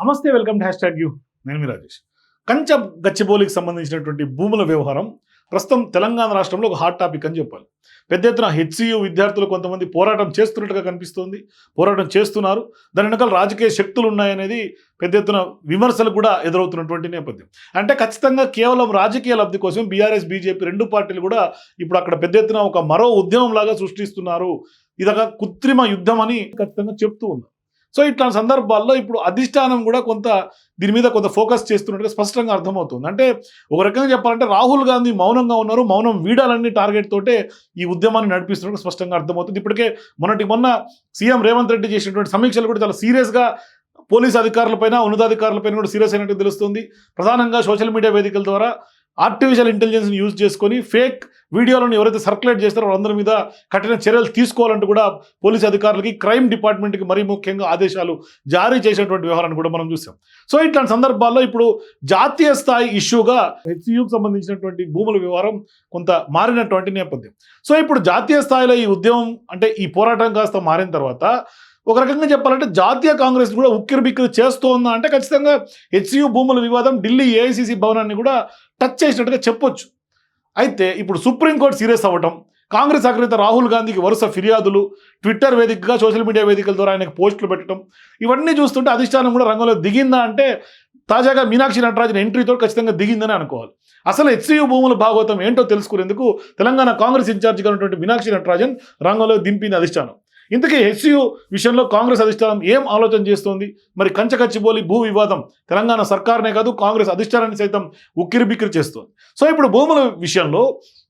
నమస్తే welcome to hashtag you. నేను మీ రాజేష్. కంచ గచ్చిబౌలికి సంబంధించినటువంటి భూముల వ్యవహారం ప్రస్తుతం తెలంగాణ రాష్ట్రంలో ఒక హాట్ టాపిక్ అని చెప్పాలి. పెద్ద ఎత్తున హెచ్సియు విద్యార్థులు కొంతమంది పోరాటం చేస్తున్నట్టుగా కనిపిస్తోంది. పోరాటం చేస్తున్నారు. దాని వెనకాల రాజకీయ శక్తులు ఉన్నాయనేది పెద్ద ఎత్తున విమర్శలు కూడా ఎదురవుతున్నటువంటి నేపథ్యం. అంటే ఖచ్చితంగా కేవలం రాజకీయ లబ్ధి కోసం బీఆర్ఎస్ బీజేపీ రెండు పార్టీలు కూడా ఇప్పుడు అక్కడ పెద్ద ఎత్తున ఒక మరో ఉద్యమం లాగా సృష్టిస్తున్నారు ఇదొక కృత్రిమ యుద్ధం అని ఖచ్చితంగా చెప్తూ ఉన్నారు. సో ఇట్లాంటి సందర్భాల్లో ఇప్పుడు అధిష్టానం కూడా కొంత దీని మీద కొంత ఫోకస్ చేస్తున్నట్టుగా స్పష్టంగా అర్థమవుతుంది. అంటే ఒక రకంగా చెప్పాలంటే రాహుల్ గాంధీ మౌనంగా ఉన్నారు మౌనం వీడాలని టార్గెట్ తోటే ఈ ఉద్యమాన్ని నడిపిస్తున్నట్టు స్పష్టంగా అర్థమవుతుంది. ఇప్పటికే మొన్నటి మొన్న సీఎం రేవంత్ రెడ్డి చేసినటువంటి సమీక్షలు కూడా చాలా సీరియస్గా పోలీస్ అధికారులపైన ఉన్నతాధికారులపైన కూడా సీరియస్ అయినట్టు తెలుస్తుంది. ప్రధానంగా సోషల్ మీడియా వేదికల ద్వారా ఆర్టిఫిషియల్ ఇంటెలిజెన్స్ని యూజ్ చేసుకొని ఫేక్ వీడియోలను ఎవరైతే సర్క్యులేట్ చేస్తారో వాళ్ళందరి మీద కఠిన చర్యలు తీసుకోవాలంటూ కూడా పోలీస్ అధికారులకి క్రైమ్ డిపార్ట్మెంట్కి మరీ ముఖ్యంగా ఆదేశాలు జారీ చేసినటువంటి వ్యవహారాన్ని కూడా మనం చూసాం. సో ఇట్లాంటి సందర్భాల్లో ఇప్పుడు జాతీయ స్థాయి ఇష్యూగా హెచ్యుకు సంబంధించినటువంటి భూముల వ్యవహారం కొంత మారినటువంటి నేపథ్యం. సో ఇప్పుడు జాతీయ స్థాయిలో ఈ ఉద్యమం అంటే ఈ పోరాటం కాస్త మారిన తర్వాత ఒక రకంగా చెప్పాలంటే జాతీయ కాంగ్రెస్ కూడా ఉక్కిరి బిక్కిరి చేస్తోందా అంటే ఖచ్చితంగా హెచ్సియు భూముల వివాదం ఢిల్లీ ఏఐసిసి భవనాన్ని కూడా టచ్ చేసినట్టుగా చెప్పొచ్చు. అయితే ఇప్పుడు సుప్రీంకోర్టు సీరియస్ అవ్వటం కాంగ్రెస్ అగ్రనేత రాహుల్ గాంధీకి వరుస ఫిర్యాదులు ట్విట్టర్ వేదికగా సోషల్ మీడియా వేదికల ద్వారా ఆయనకు పోస్టులు పెట్టడం ఇవన్నీ చూస్తుంటే అధిష్టానం కూడా రంగంలో దిగిందా అంటే తాజాగా మీనాక్షి నటరాజన్ ఎంట్రీతో ఖచ్చితంగా దిగిందని అనుకోవాలి. అసలు హెచ్సియు భూముల భాగవతం ఏంటో తెలుసుకునేందుకు తెలంగాణ కాంగ్రెస్ ఇన్ఛార్జిగా ఉన్నటువంటి మీనాక్షి నటరాజన్ రంగంలో దింపింది అధిష్టానం. ఇంతకీ హెచ్సియు విషయంలో కాంగ్రెస్ అధిష్టానం ఏం ఆలోచన చేస్తోంది? మరి కంచకచ్చిబోలి భూ వివాదం తెలంగాణ సర్కార్నే కాదు కాంగ్రెస్ అధిష్టానాన్ని సైతం ఉక్కిరి బిక్కిరి చేస్తోంది. సో ఇప్పుడు భూముల విషయంలో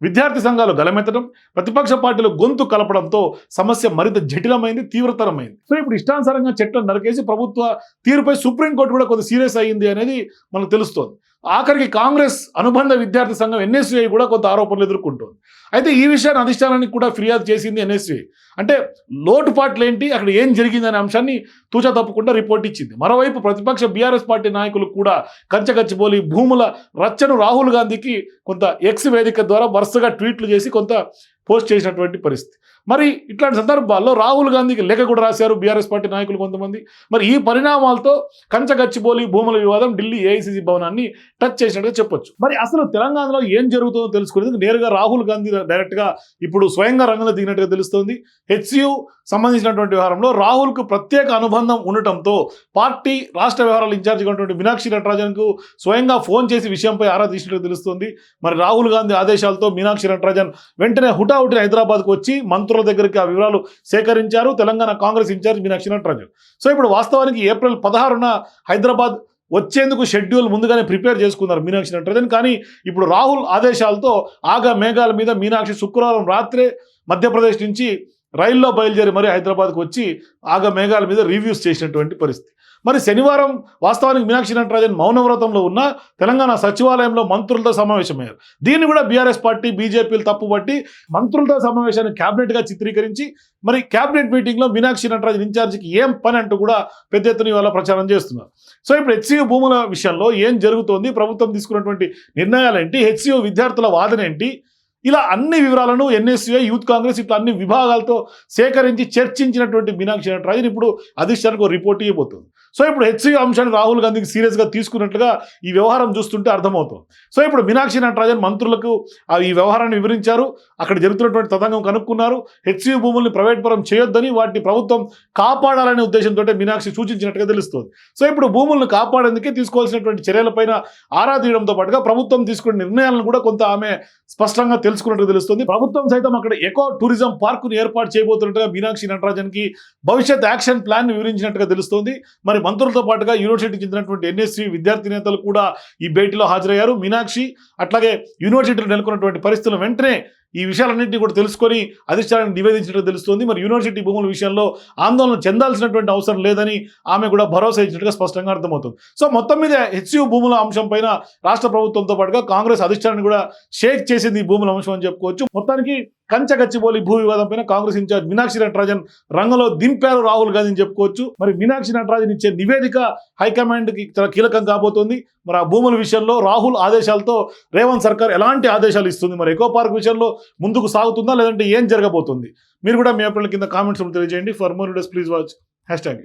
విద్యార్థి సంఘాలు గలమెత్తడం ప్రతిపక్ష పార్టీలు గొంతు కలపడంతో సమస్య మరింత జటిలమైంది తీవ్రతరమైంది. సో ఇప్పుడు ఇష్టానుసారంగా చెట్లను నరికేసి ప్రభుత్వ తీరుపై సుప్రీంకోర్టు కూడా కొంత సీరియస్ అయ్యింది అనేది మనకు తెలుస్తోంది. ఆఖరికి కాంగ్రెస్ అనుబంధ విద్యార్థి సంఘం ఎన్ఎస్యుఐ కూడా కొంత ఆరోపణలు ఎదుర్కొంటుంది. అయితే ఈ విషయాన్ని అధిష్టానానికి కూడా ఫిర్యాదు చేసింది ఎన్ఎస్యుఐ. అంటే లోటుపాట్లు ఏంటి అక్కడ ఏం జరిగిందనే అంశాన్ని తూచా తప్పకుండా రిపోర్ట్ ఇచ్చింది. మరోవైపు ప్రతిపక్ష బీఆర్ఎస్ పార్టీ నాయకులు కూడా కంచకచ్చిబోలి భూముల రచ్చను రాహుల్ గాంధీకి కొంత ఎక్స్ వేదిక ద్వారా వరుసగా ట్వీట్లు చేసి కొంత పోస్ట్ చేసినటువంటి పరిస్థితి. మరి ఇట్లాంటి సందర్భాల్లో రాహుల్ గాంధీకి లేఖ కూడా రాశారు బీఆర్ఎస్ పార్టీ నాయకులు కొంతమంది. మరి ఈ పరిణామాలతో కంచగచ్చిబోలి భూముల వివాదం ఢిల్లీ ఏఐసీసీ భవనాన్ని టచ్ చేసినట్టుగా చెప్పొచ్చు. మరి అసలు తెలంగాణలో ఏం జరుగుతుందో తెలుసుకునేందుకు నేరుగా రాహుల్ గాంధీ డైరెక్ట్గా ఇప్పుడు స్వయంగా రంగంలో దిగినట్టుగా తెలుస్తోంది. హెచ్సియు సంబంధించినటువంటి వ్యవహారంలో రాహుల్కు ప్రత్యేక అనుబంధం ఉండటంతో పార్టీ రాష్ట్ర వ్యవహారాల ఇన్ఛార్జిగా ఉన్నటువంటి మీనాక్షి నటరాజన్కు స్వయంగా ఫోన్ చేసి విషయంపై ఆరా తీసినట్టు తెలుస్తుంది. మరి రాహుల్ గాంధీ ఆదేశాలతో మీనాక్షి నటరాజన్ వెంటనే హుటాహుటిన హైదరాబాద్కు వచ్చి మంత్రుల దగ్గరికి ఆ వివరాలు సేకరించారు. తెలంగాణ కాంగ్రెస్ ఇన్ఛార్జ్ మీనాక్షి నటరాజు. సో ఇప్పుడు వాస్తవానికి ఏప్రిల్ పదహారున హైదరాబాద్ వచ్చేందుకు షెడ్యూల్ ముందుగానే ప్రిపేర్ చేసుకున్నారు మీనాక్షి నటరాజన్. కానీ ఇప్పుడు రాహుల్ ఆదేశాలతో ఆగా మేఘాల మీద మీనాక్షి శుక్రవారం రాత్రే మధ్యప్రదేశ్ నుంచి రైల్లో బయలుదేరి మరీ హైదరాబాద్కు వచ్చి ఆగ మేఘాల మీద రివ్యూస్ చేసినటువంటి పరిస్థితి. మరి శనివారం వాస్తవానికి మీనాక్షి నటరాజన్ మౌనవ్రతంలో ఉన్న తెలంగాణ సచివాలయంలో మంత్రులతో సమావేశమయ్యారు. దీన్ని కూడా బీఆర్ఎస్ పార్టీ బీజేపీలు తప్పుబట్టి మంత్రులతో సమావేశాన్ని క్యాబినెట్గా చిత్రీకరించి మరి క్యాబినెట్ మీటింగ్లో మీనాక్షి నటరాజన్ ఇన్ఛార్జికి ఏం పని అంటూ కూడా పెద్ద ఎత్తున ఇవాళ ప్రచారం చేస్తున్నారు. సో ఇప్పుడు హెచ్సియు భూముల విషయంలో ఏం జరుగుతోంది? ప్రభుత్వం తీసుకున్నటువంటి నిర్ణయాలు ఏంటి హెచ్సియు విద్యార్థుల వాదన ఏంటి? ఇలా అన్ని వివరాలను ఎన్ఎస్యుఐ యూత్ కాంగ్రెస్ ఇట్లా అన్ని విభాగాలతో సేకరించి చర్చించినటువంటి మీనాక్షి నటరాజన్ ఇప్పుడు అధిష్టానికి ఒక రిపోర్ట్ ఇవ్వబోతుంది. సో ఇప్పుడు హెచ్సియు అంశాన్ని రాహుల్ గాంధీకి సీరియస్గా తీసుకున్నట్లుగా ఈ వ్యవహారం చూస్తుంటే అర్థమవుతుంది. సో ఇప్పుడు మీనాక్షి నటరాజన్ మంత్రులకు ఆ ఈ వ్యవహారాన్ని వివరించారు. అక్కడ జరుగుతున్నటువంటి తతంగం కనుక్కున్నారు. హెచ్సియు భూముల్ని ప్రైవేట్ పరం చేయొద్దని వాటిని ప్రభుత్వం కాపాడాలనే ఉద్దేశంతో మీనాక్షి సూచించినట్టుగా తెలుస్తుంది. సో ఇప్పుడు భూములను కాపాడేందుకే తీసుకోవాల్సినటువంటి చర్యలపైన ఆరా తీయడంతో పాటుగా ప్రభుత్వం తీసుకునే నిర్ణయాలను కూడా కొంత ఆమె స్పష్టంగా తెలుసుకున్నట్టు తెలుస్తుంది. ప్రభుత్వం సైతం అక్కడ ఎకో టూరిజం పార్కును ఏర్పాటు చేయబోతున్నట్టుగా మీనాక్షి నటరాజన్కి భవిష్యత్ యాక్షన్ ప్లాన్ వివరించినట్టుగా తెలుస్తోంది. మరి మంత్రులతో పాటుగా యూనివర్సిటీకి చెందినటువంటి ఎన్ఎస్సి విద్యార్థి నేతలు కూడా ఈ భేటీలో హాజరయ్యారు. మీనాక్షి అట్లాగే యూనివర్సిటీలో నెలకొన్నటువంటి పరిస్థితులు వెంటనే ఈ విషయాలన్నింటినీ కూడా తెలుసుకొని అధిష్టానానికి నివేదించినట్టు తెలుస్తుంది. మరి యూనివర్సిటీ భూముల విషయంలో ఆందోళన చెందాల్సినటువంటి అవసరం లేదని ఆమె కూడా భరోసా ఇచ్చినట్టుగా స్పష్టంగా అర్థమవుతుంది. సో మొత్తం మీద హెచ్యు భూముల అంశం పైన రాష్ట్ర ప్రభుత్వంతో పాటుగా కాంగ్రెస్ అధిష్టానాన్ని కూడా షేక్ చేసింది ఈ భూముల అంశం అని చెప్పుకోవచ్చు. మొత్తానికి కంచగచ్చిబోలి భూ వివాదం పైన కాంగ్రెస్ ఇన్ఛార్జ్ మీనాక్షి నటరాజన్ రంగంలో దింపారు రాహుల్ గాంధీని చెప్పుకోవచ్చు. మరి మీనాక్షి నటరాజన్ ఇచ్చే నివేదిక హైకమాండ్కి కీలకం కాబోతోంది. మరి ఆ భూముల విషయంలో రాహుల్ ఆదేశాలతో రేవంత్ సర్కార్ ఎలాంటి ఆదేశాలు ఇస్తుంది? మరి ఎకో పార్క్ విషయంలో ముందుకు సాగుతుందా? లేదంటే ఏం జరగబోతుంది? మీరు కూడా మీ అభిప్రాయాల కింద కామెంట్స్ తెలియజేయండి. For more days please watch hashtag